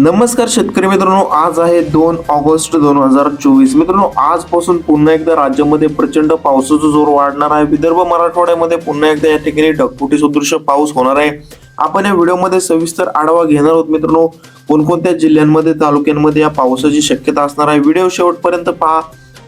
नमस्कार शेतकरी मित्रांनो आज आहे दोन ऑगस्ट दोन हजार चोवीस. मित्रांनो आजपासून पुन्हा एकदा राज्यामध्ये प्रचंड पावसाचा जोर वाढणार आहे. विदर्भ मराठवाड्यामध्ये पुन्हा एकदा या ठिकाणी ढगफुटी सदृश पाऊस होणार आहे. आपण या व्हिडिओमध्ये सविस्तर आढावा घेणार आहोत मित्रांनो. कोणकोणत्या जिल्ह्यांमध्ये तालुक्यांमध्ये या पावसाची शक्यता असणार आहे? व्हिडिओ शेवटपर्यंत पहा.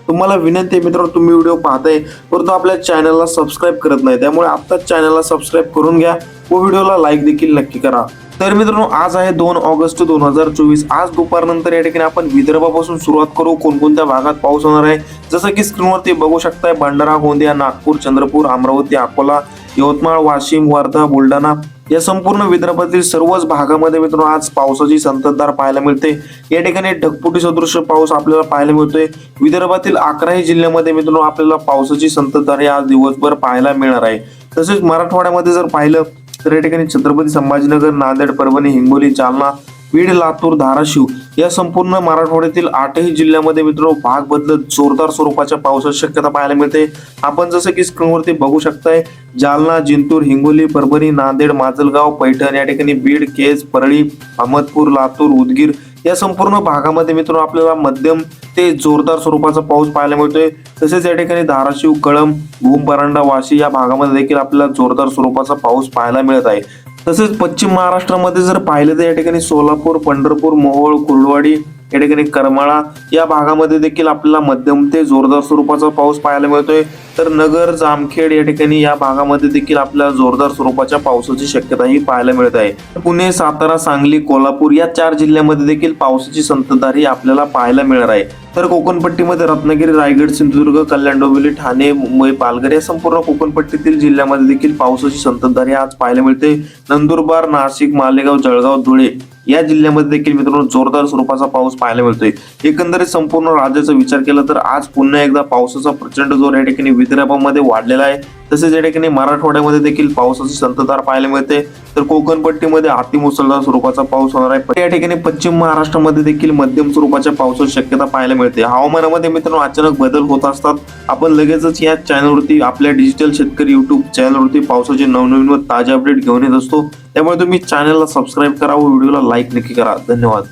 तुम्हाला विनंती आहे मित्रांनो तुम्ही व्हिडिओ पाहताय परंतु आपल्या चॅनलला सबस्क्राईब करत नाही. त्यामुळे आत्ताच चॅनलला सबस्क्राईब करून घ्या व व्हिडिओला लाईक देखील नक्की करा. तर मित्रांनो आज आहे दोन ऑगस्ट दोन हजार चोवीस. आज दुपारनंतर या ठिकाणी आपण विदर्भापासून सुरुवात करू. कोणकोणत्या भागात पाऊस होणार आहे? जसं की स्क्रीनवरती बघू शकताय भंडारा गोंदिया नागपूर चंद्रपूर अमरावती अकोला यवतमाळ वाशिम वर्धा बुलढाणा या संपूर्ण विदर्भातील सर्वच भागामध्ये मित्रांनो आज पावसाची संततधार पाहायला मिळते. या ठिकाणी ढगपुटी सदृश पाऊस आपल्याला पाहायला मिळतोय. विदर्भातील अकराही जिल्ह्यामध्ये मित्रांनो आपल्याला पावसाची संततधार ही आज दिवसभर पाहायला मिळणार आहे. तसेच मराठवाड्यामध्ये जर पाहिलं तर या ठिकाणी छत्रपती संभाजीनगर नांदेड परभणी हिंगोली जालना बीड लातूर धाराशिव या संपूर्ण मराठवाड्यातील आठही जिल्ह्यामध्ये मित्रांनो भाग बदलत जोरदार स्वरूपाच्या पावसाची शक्यता पाहायला मिळते. आपण जसं की स्क्रीनवरती बघू शकताय जालना जिंतूर हिंगोली परभणी नांदेड माजलगाव पैठण या ठिकाणी बीड केज परळी अहमदपूर लातूर उदगीर या संपूर्ण भागामध्ये मित्रांनो आपल्याला मध्यम ते जोरदार स्वरूपाचा पाऊस पाहायला मिळतोय. तसेच या ठिकाणी धाराशिव कळम भूमपरांडा वाशी या भागामध्ये देखील आपल्याला जोरदार स्वरूपाचा पाऊस पाहायला मिळत आहे. तसेच पश्चिम महाराष्ट्रामध्ये जर पाहिलं तर या ठिकाणी सोलापूर पंढरपूर मोहोळ कुर्डवाडी या ठिकाणी करमाळा या भागामध्ये देखील आपल्याला मध्यम ते जोरदार स्वरूपाचा पाऊस पाहायला मिळतोय. तर नगर जामखेड या ठिकाणी या भागामध्ये देखील आपल्याला जोरदार स्वरूपाच्या पावसाची शक्यता ही पाहायला मिळत आहे. पुणे सातारा सांगली कोल्हापूर या चार जिल्ह्यामध्ये देखील पावसाची संततधार ही आपल्याला पाहायला मिळणार आहे. तर कोकणपट्टीमध्ये रत्नागिरी रायगड सिंधुदुर्ग कल्याण डोंबिवली ठाणे मुंबई पालघर या संपूर्ण कोकणपट्टीतील जिल्ह्यामध्ये देखील पावसाची संततधार आज पाहायला मिळते. नंदुरबार नाशिक मालेगाव जळगाव धुळे या जिल्ह्यामध्ये देखील मित्रांनो जोरदार स्वरूपाचा पाऊस पाहायला मिळतोय. एकंदरीत संपूर्ण राज्याचा विचार केला तर आज पुन्हा एकदा पावसाचा प्रचंड जोर या ठिकाणी विदर्भामध्ये वाढलेला आहे. तसेच या ठिकाणी मराठवाड्यामध्ये देखील पावसाची संततधार पाहायला मिळते. तर कोकणपट्टीमध्ये अतिमुसळधार स्वरूपाचा पाऊस होणार आहे. या ठिकाणी पश्चिम महाराष्ट्रामध्ये देखील मध्यम स्वरूपाच्या पावसाची शक्यता पाहायला मिळते. हवामानामध्ये मित्रांनो अचानक बदल होत असतात. आपण लगेचच या चॅनलवरती आपल्या डिजिटल शेतकरी युट्यूब चॅनलवरती पावसाचे नवनवीन व ताजे अपडेट घेऊन येत असतो. त्यामुळे तुम्ही चॅनलला सबस्क्राईब करा व व्हिडिओला लाईक नक्की करा. धन्यवाद.